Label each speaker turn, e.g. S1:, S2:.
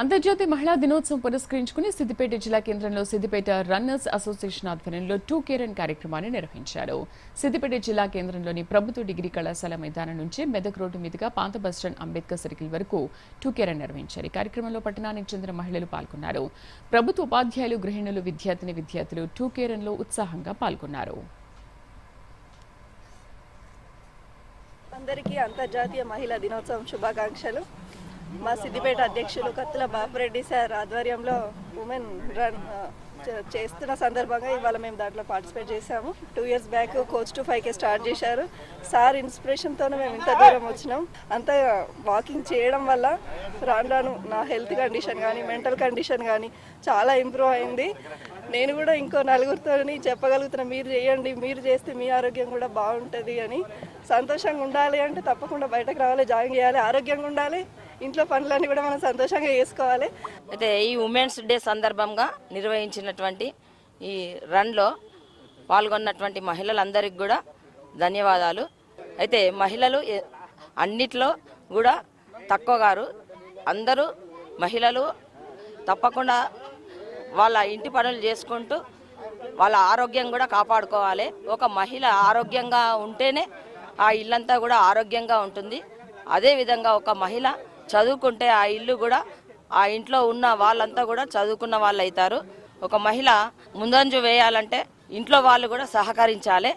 S1: అంతర్జాతీయ మహిళా దినోత్సవం పురస్కరించుకుని సిద్దిపేట జిల్లా కేంద్రంలో సిద్దిపేట రన్నర్స్ అసోసియేషన్ ఆధ్వర్యంలో టూ కేరన్ కార్యక్రమాన్ని నిర్వహించారు. సిద్దిపేట జిల్లా కేంద్రంలోని ప్రభుత్వ డిగ్రీ కళాశాల మైదానం నుంచి మెదక్ రోడ్డు మీదుగా పాత బస్టాండ్ అంబేద్కర్ సర్కిల్ వరకు టూ కేరన్ నిర్వహించారు. ఈ కార్యక్రమంలో పట్టణానికి చెందిన మహిళలు పాల్గొన్నారు. ప్రభుత్వ ఉపాధ్యాయులు గృహిణులు విద్యార్థిని విద్యార్థులు టూ కేరన్లో ఉత్సాహంగా పాల్గొన్నారు.
S2: అందరికీ అంతర్జాతీయ మహిళా దినోత్సవం శుభాకాంక్షలు. మా సిద్దిపేట అధ్యక్షులు కత్తుల బాపురెడ్డి సార్ ఆధ్వర్యంలో ఉమెన్ రన్ చే- చేస్తున్న సందర్భంగా ఇవాళ మేము దాంట్లో పార్టిసిపేట్ చేసాము two years back coach to five K start చేశారు. సార్ ఇన్స్పిరేషన్తోనే మేము ఇంత దూరం వచ్చినాం. అంతా వాకింగ్ చేయడం వల్ల రాను రాను నా హెల్త్ కండిషన్ కానీ మెంటల్ కండిషన్ కానీ చాలా ఇంప్రూవ్ అయింది. నేను కూడా ఇంకో నలుగురితో చెప్పగలుగుతున్నా మీరు చేయండి మీరు చేస్తే మీ ఆరోగ్యం కూడా బాగుంటుంది అని సంతోషంగా ఉండాలి అంటే తప్పకుండా బయటకు రావాలి జాయిన్ చేయాలి ఆరోగ్యంగా ఉండాలి. ఇంట్లో పనులన్నీ కూడా మనం సంతోషంగా చేసుకోవాలి.
S3: అయితే ఈ ఉమెన్స్ డే సందర్భంగా నిర్వహించినటువంటి ఈ రన్లో పాల్గొన్నటువంటి మహిళలందరికీ కూడా ధన్యవాదాలు. అయితే మహిళలు అన్నిట్లో కూడా తక్కువ గారు. అందరూ మహిళలు తప్పకుండా వాళ్ళ ఇంటి పనులు చేసుకుంటూ వాళ్ళ ఆరోగ్యం కూడా కాపాడుకోవాలి. ఒక మహిళ ఆరోగ్యంగా ఉంటేనే ఆ ఇల్లంతా కూడా ఆరోగ్యంగా ఉంటుంది. అదేవిధంగా ఒక మహిళ చదువుకుంటే ఆ ఇల్లు కూడా ఆ ఇంట్లో ఉన్న వాళ్ళంతా కూడా చదువుకున్న వాళ్ళు అవుతారు ఒక మహిళ ముందంజు వేయాలంటే ఇంట్లో వాళ్ళు కూడా సహకరించాలి.